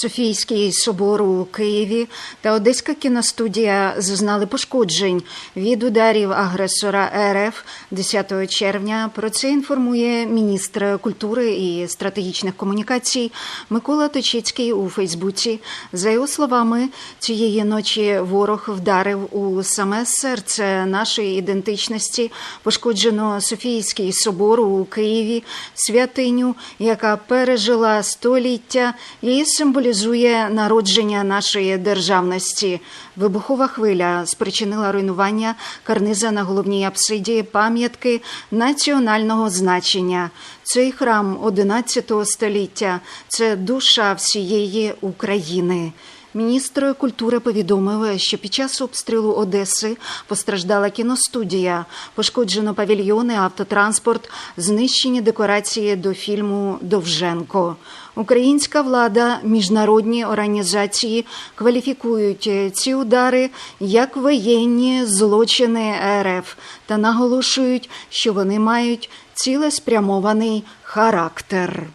Софійський собор у Києві та Одеська кіностудія зазнали пошкоджень від ударів агресора РФ 10 червня. Про це інформує міністр культури і стратегічних комунікацій Микола Точицький у Фейсбуці. За його словами, цієї ночі ворог вдарив у саме серце нашої ідентичності. Пошкоджено Софійський собор у Києві, святиню, яка пережила століття і символізує народження нашої державності. Вибухова хвиля спричинила руйнування карниза на головній апсиді пам'ятки національного значення. Цей храм 11 століття це душа всієї України. Міністр культури повідомив, що під час обстрілу Одеси постраждала кіностудія, пошкоджено павільйони, автотранспорт, знищені декорації до фільму Довженко. Українська влада, міжнародні організації кваліфікують ці удари як воєнні злочини РФ та наголошують, що вони мають цілеспрямований характер.